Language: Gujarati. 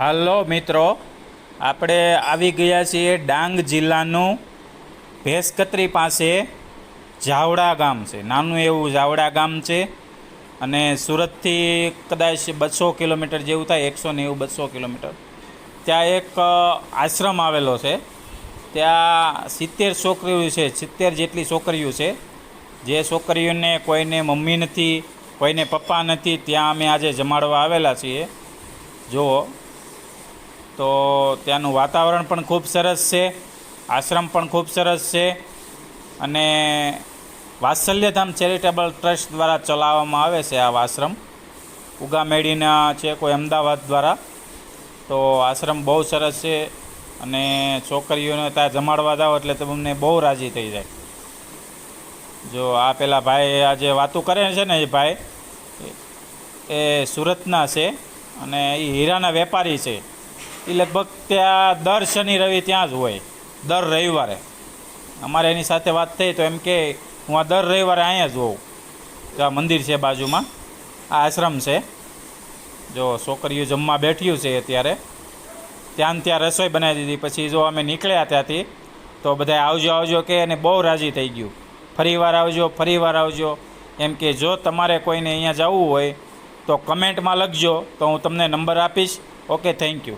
હાલો મિત્રો, આપણે આવી ગયા છીએ ડાંગ જિલ્લાનું ભેંસકતરી પાસે જાવડા ગામ છે. નાનું એવું જાવડા ગામ છે અને સુરતથી કદાચ બસો કિલોમીટર જેવું થાય, એકસો નેવું બસો કિલોમીટર. ત્યાં એક આશ્રમ આવેલો છે. ત્યાં સિત્તેર છોકરીઓ છે, સિત્તેર જેટલી છોકરીઓ છે. જે છોકરીઓને કોઈને મમ્મી નથી, કોઈને પપ્પા નથી, ત્યાં અમે આજે જમાડવા આવેલા છીએ. જુઓ. તો ત્યાંનું વાતાવરણ પણ ખૂબ સરસ છે, આશ્રમ પણ ખૂબ સરસ છે અને વાત્સલ્યધામ ચેરિટેબલ ટ્રસ્ટ દ્વારા ચલાવવામાં આવે છે આ આશ્રમ. ઉગામેડીના છે કોઈ અમદાવાદ દ્વારા. તો આશ્રમ બહુ સરસ છે અને છોકરીઓને ત્યાં જમાડવા જાઓ એટલે તમને બહુ રાજી થઈ જાય. જો આ પેલા ભાઈ આ જે વાતું કરે છે ને એ ભાઈ, એ સુરતના છે અને એ હીરાના વેપારી છે. એ લગભગ ત્યાં દર શનિ, રવિ ત્યાં જ હોય. દર રવિવારે. અમારે એની સાથે વાત થઈ તો એમ કે હું આ દર રવિવારે અહીંયા જ હોઉં. તો આ મંદિર છે બાજુમાં. આ આશ્રમ છે. જો છોકરીઓ જમવા બેઠ્યું છે અત્યારે. ત્યાં ત્યાં રસોઈ બનાવી દીધી. પછી જો અમે નીકળ્યા ત્યાંથી, તો બધા આવજો આવજો કે અને બહુ રાજી થઈ ગયું. ફરી વાર આવજો ફરી વાર આવજો. એમ કે જો તમારે કોઈને અહીંયા જવું હોય, તો કમેન્ટમાં લખજો. તો હું તમને નંબર આપીશ. Okay, thank you.